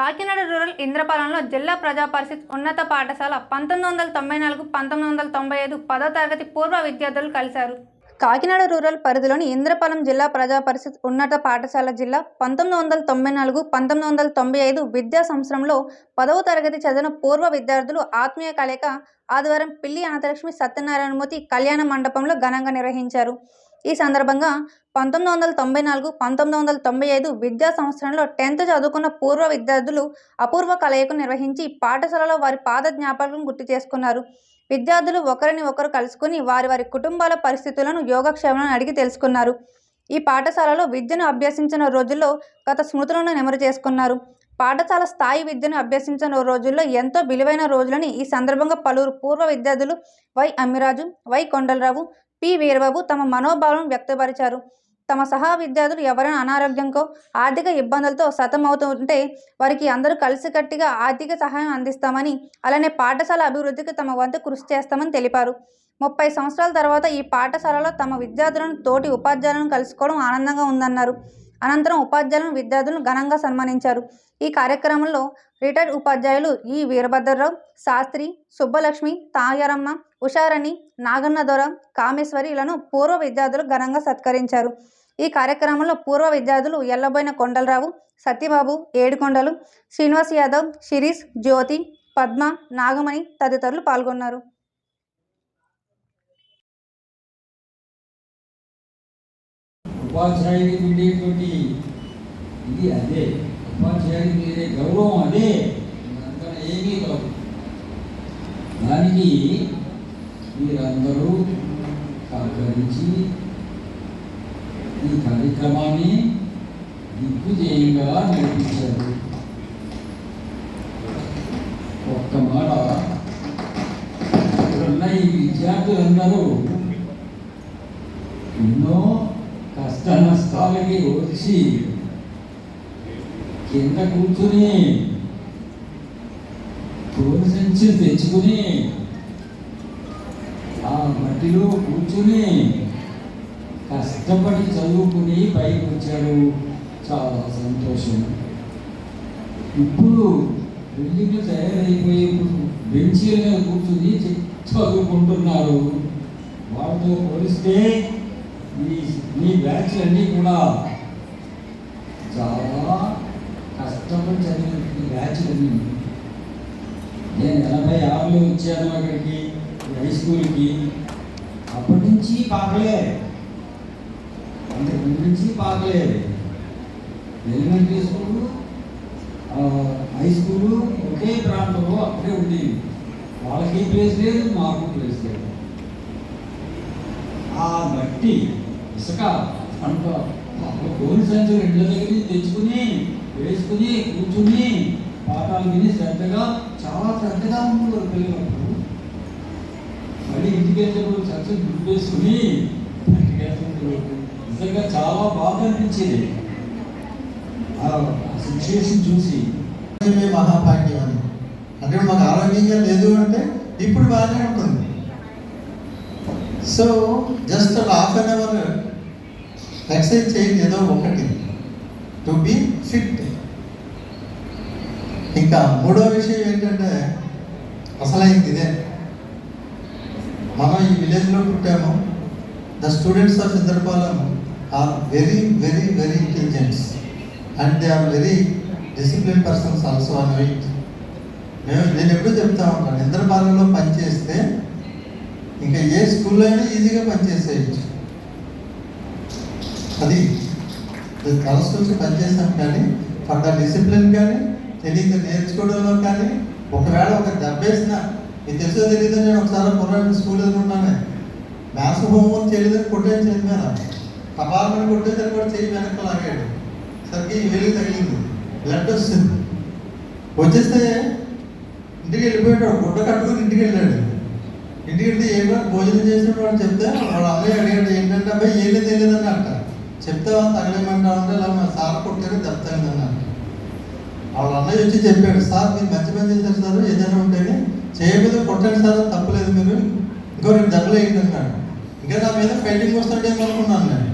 Kakinada rural ఇంద్రపాలెంలో జిల్లా ప్రజా పరిషత్ ఉన్నత పాఠశాల పంతొమ్మిది వందల తొంభై నాలుగు పంతొమ్మిది వందల తొంభై ఐదు పదో తరగతి పూర్వ విద్యార్థులు కలిశారు. కాకినాడ రూరల్ పరిధిలోని ఇంద్రపాలెం జిల్లా ప్రజా పరిషత్ ఉన్నత పాఠశాల జిల్లా పంతొమ్మిది వందల తొంభై నాలుగు పంతొమ్మిది వందల తొంభై ఐదు విద్యా సంవత్సరంలో పదవ తరగతి చదివిన పూర్వ విద్యార్థులు ఆత్మీయ కలయిక ఆదివారం పిల్లి అనంతలక్ష్మి సత్యనారాయణమూర్తి కళ్యాణ మండపంలో ఘనంగా నిర్వహించారు. ఈ సందర్భంగా పంతొమ్మిది వందల తొంభై నాలుగు పంతొమ్మిది వందల తొంభై ఐదు విద్యా సంవత్సరంలో టెన్త్ చదువుకున్న పూర్వ విద్యార్థులు అపూర్వ కలయిక నిర్వహించి పాఠశాలలో వారి పాద జ్ఞాపకాలను గుర్తు చేసుకున్నారు. విద్యార్థులు ఒకరిని ఒకరు కలుసుకుని వారి వారి కుటుంబాల పరిస్థితులను యోగక్షేమాలను అడిగి తెలుసుకున్నారు. ఈ పాఠశాలలో విద్యను అభ్యసించిన రోజుల్లో గత స్మృతులను నెమరు చేసుకున్నారు. పాఠశాల స్థాయి విద్యను అభ్యసించిన రోజుల్లో ఎంతో విలువైన రోజులని ఈ సందర్భంగా పలువురు పూర్వ విద్యార్థులు Y Ammiraju Y Kondalarao P Veerababu తమ మనోభావాలను వ్యక్తపరిచారు. తమ సహా విద్యార్థులు ఎవరైనా అనారోగ్యంకో ఆర్థిక ఇబ్బందులతో సతమవుతుంటే వారికి అందరూ కలిసికట్టిగా ఆర్థిక సహాయం అందిస్తామని అలానే పాఠశాల అభివృద్ధికి తమ వంతు కృషి చేస్తామని తెలిపారు. ముప్పై సంవత్సరాల తర్వాత ఈ పాఠశాలలో తమ విద్యార్థులను తోటి ఉపాధ్యాయులను కలుసుకోవడం ఆనందంగా ఉందన్నారు. అనంతరం ఉపాధ్యాయులను విద్యార్థులను ఘనంగా సన్మానించారు. ఈ కార్యక్రమంలో రిటైర్డ్ ఉపాధ్యాయులు ఈ వీరభద్రరావు శాస్త్రి సుబ్బలక్ష్మి తాయారమ్మ ఉషారణి నాగన్నదొర కామేశ్వరి ఇలాను పూర్వ విద్యార్థులు ఘనంగా సత్కరించారు. ఈ కార్యక్రమంలో పూర్వ విద్యార్థులు ఎల్లబోయిన కొండలరావు సత్యబాబు ఏడుకొండలు శ్రీనివాస్ యాదవ్ శిరీష్ జ్యోతి పద్మ నాగమణి తదితరులు పాల్గొన్నారు. ఉపాధ్యాయుడికి ఉండేటువంటి ఇది అదే. ఉపాధ్యాయుడికి ఉండే గౌరవం అదే. అంతా ఏమీ కాదు. దానికి మీరందరూ సహకరించి ఈ కార్యక్రమాన్ని దిగ్విజయంగా నడిపించారు ఒక్క మాట ఇక్కడున్న ఈ విద్యార్థులందరూ ఎన్నో కష్ట నష్టాలకి వచ్చి కింద కూర్చుని తోలు సంచి తెచ్చుకుని ఆ మట్టిలో కూర్చుని కష్టపడి చదువుకుని పైకి వచ్చాడు. చాలా సంతోషం. ఇప్పుడు బిల్డింగ్లు తయారైపోయి ఇప్పుడు బెంచీల మీద కూర్చుని చదువుకుంటున్నారు. వాళ్ళతో పోలిస్తే మీ మీ బ్యాచ్ అన్నీ కూడా చాలా కష్టపడి చదివిన బ్యాచ్లన్నీ. నేను ఎనభై ఆరులో వచ్చాను అక్కడికి హై స్కూల్కి అప్పటి నుంచి పాకలే. అంతకు నుంచి పాకలే. ఎలిమెంటరీ స్కూల్ హై స్కూల్ ఒకే ప్రాంతంలో అక్కడే ఉండేవి. వాళ్ళకి ప్లేస్ లేదు మాకు ప్లేస్ లేదు. ఆ మట్టి ఇసుక అంట గోలు సంచులు ఇండ్ల దగ్గర తెచ్చుకుని వేసుకుని కూర్చుని పాఠాలు విని శ్రద్ధగా చాలా శ్రద్ధగా ఉండేవారు పిల్లలప్పుడు మళ్ళీ ఇంటికి వెళ్ళినప్పుడు చర్చలు గుర్తువేసుకుని ఇంటికి నిజంగా చాలా బాగా అనిపించేది. ఆ సిచ్యుయేషన్ చూసి మహాభాగ్యం అని అంటే మాకు ఆరోగ్యంగా లేదు అంటే ఇప్పుడు బాగానే ఉంటుంది. సో జస్ట్ ఒక హాఫ్ అన్ అవర్ ఎక్సర్సైజ్ చేయండి ఏదో ఒకటి. టు బి ఫిట్ ఇంకా మూడో విషయం ఏంటంటే అసలైంది ఇదే. మనం ఈ విలేజ్లో పుట్టాము. The students of Indrapalem are very very very intelligents and they are very discipline persons also అని వెయిట్ మేము నేను ఎప్పుడు చెప్తా ఉంటాను నిద్రపాలనలో పనిచేస్తే ఇంకా ఏ స్కూల్లో అయినా ఈజీగా పనిచేసేయచ్చు. అది కలర్స్ వచ్చి పనిచేసాం కానీ ఫర్ ద డిసిప్లిన్ కానీ తెలియదు నేర్చుకోవడంలో కానీ ఒకవేళ ఒక దెబ్బేసిన మీకు తెలుసో తెలియదు నేను ఒకసారి కుర్రాడిని స్కూల్ ఎదుర్కొన్నానే మ్యాథ్స్ హోంవర్క్ చేయలేదని కొట్టేది చేతి మీద. కపాలని కొట్టేది కూడా చేయి వెనక్కి లాగాడు తగ్గి ఈ తగిలింది. బ్లడ్ వస్తుంది. వచ్చేస్తే ఇంటికి వెళ్ళిపోయాడు. గుడ్డ కట్టుకుని ఇంటికి వెళ్ళాడు. ఇంటికి వెళ్తే ఏంటో భోజనం చేసినప్పుడు వాడు చెప్తే వాళ్ళ అన్నయ్య అడిగాడు ఏంటంటే అబ్బాయి ఏం లేదు తెలియదని అంట. వాళ్ళు తగలేమంటా ఉంటే ఇలా మా సార్ కొట్టారు చెప్తాను అంట. వాళ్ళ అన్నయ్య వచ్చి చెప్పాడు సార్ మీరు మంచి పని చేశారు సార్ ఏదైనా ఉంటేనే చేయకపోతే కొట్టండి సార్ తప్పలేదు మీరు. ఇంకో రెండు దెబ్బలు వేయండి అన్నాడు. ఇంకా నా మీద ఫైటింగ్ వస్తాడేమో అనుకున్నాను నేను.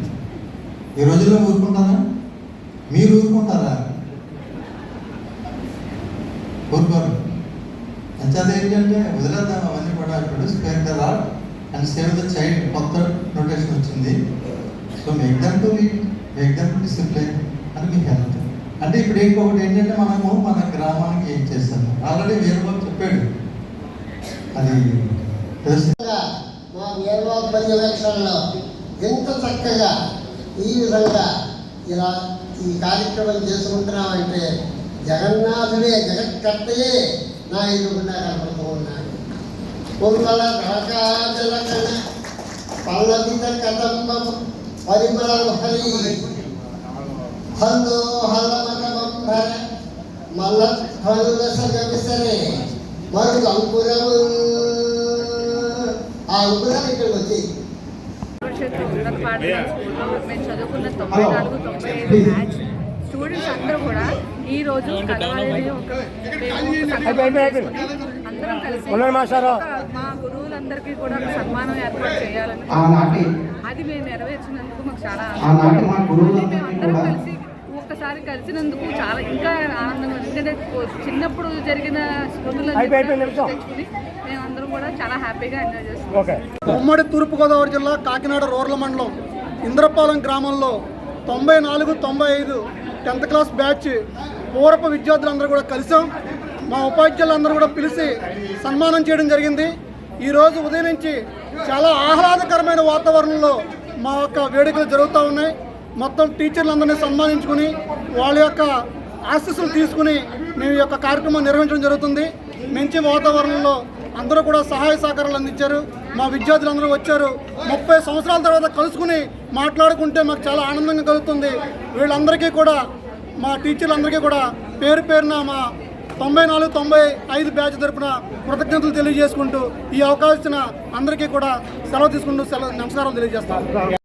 ఈ రోజుల్లో ఊరుకుంటానా? మీరు ఊరుకుంటారా? ఊరుకోరు. అంచేది ఏంటంటే వదిలేద్దాం అవన్నీ కూడా ఇప్పుడు spare the rod and save the child కొత్త నోటేషన్ వచ్చింది. So make them to make them to discipline అని మీకు హెల్త్ అంటే ఇప్పుడు ఇంకొకటి ఏంటంటే మనము మన గ్రామానికి ఏం చేస్తాము ఆల్రెడీ వేరే చెప్పాడు. అది మా వేరువా పర్యవేక్షణలో ఎంత చక్కగా ఈ విధంగా ఇలా ఈ కార్యక్రమం చేసుకుంటున్నామంటే జగన్నాథుడే జగత్కర్తయే నా ఎదుగుండా కనపడుతూ ఉన్నాడు పొంగల రాకాజలకణ పల్లవిత కదంబం పరిమళ హరి హల్లో హల్లమకమంబర మల్ల హల్లస గవిసరే మరుగు అంకురము ఆ అంకురాలు పాఠశాల స్కూల్లో మేము చదువుకున్న తొంభై నాలుగు తొంభై ఐదు బ్యాచ్ స్టూడెంట్స్ అందరూ కూడా ఈ రోజు కలవాలని ఒక అందరం కలిసి మా గురువులందరికీ కూడా ఒక సన్మానం ఏర్పాటు చేయాలని అది మేము నెరవేర్చినందుకు మాకు చాలా ఆనందం. గురువులందరికీ మేము అందరం కూడా కలిసి ఒక్కసారి కలిసినందుకు చాలా ఇంకా ఆనందంగా ఉంది. ఎందుకంటే చిన్నప్పుడు జరిగిన మేమందరం కూడా చాలా హ్యాపీగా ఎంజాయ్ చేస్తున్నాం. ఉమ్మడి తూర్పుగోదావరి జిల్లా కాకినాడ రూరల్ మండలం ఇంద్రపాలెం గ్రామంలో తొంభై నాలుగు తొంభై ఐదు టెన్త్ క్లాస్ బ్యాచ్ పూర్వపు విద్యార్థులందరూ కూడా కలిసాం. మా ఉపాధ్యాయులందరూ కూడా పిలిచి సన్మానం చేయడం జరిగింది. ఈరోజు ఉదయం నుంచి చాలా ఆహ్లాదకరమైన వాతావరణంలో మా యొక్క వేడుకలు జరుగుతూ ఉన్నాయి. మొత్తం టీచర్లందరినీ సన్మానించుకుని వాళ్ళ యొక్క ఆశీస్సులు తీసుకుని మేము యొక్క కార్యక్రమం నిర్వహించడం జరుగుతుంది. మంచి వాతావరణంలో అందరూ కూడా సహాయ సహకారాలు అందించారు. మా విద్యార్థులందరూ వచ్చారు. ముప్పై సంవత్సరాల తర్వాత కలుసుకుని మాట్లాడుకుంటే మాకు చాలా ఆనందంగా కలుగుతుంది. వీళ్ళందరికీ కూడా మా టీచర్లందరికీ కూడా పేరు పేరున మా తొంభై నాలుగు తొంభై ఐదు బ్యాచ్ తరపున కృతజ్ఞతలు తెలియజేసుకుంటూ ఈ అవకాశం అందరికీ కూడా సెలవు తీసుకుంటూ సెలవు నమస్కారం తెలియజేస్తాను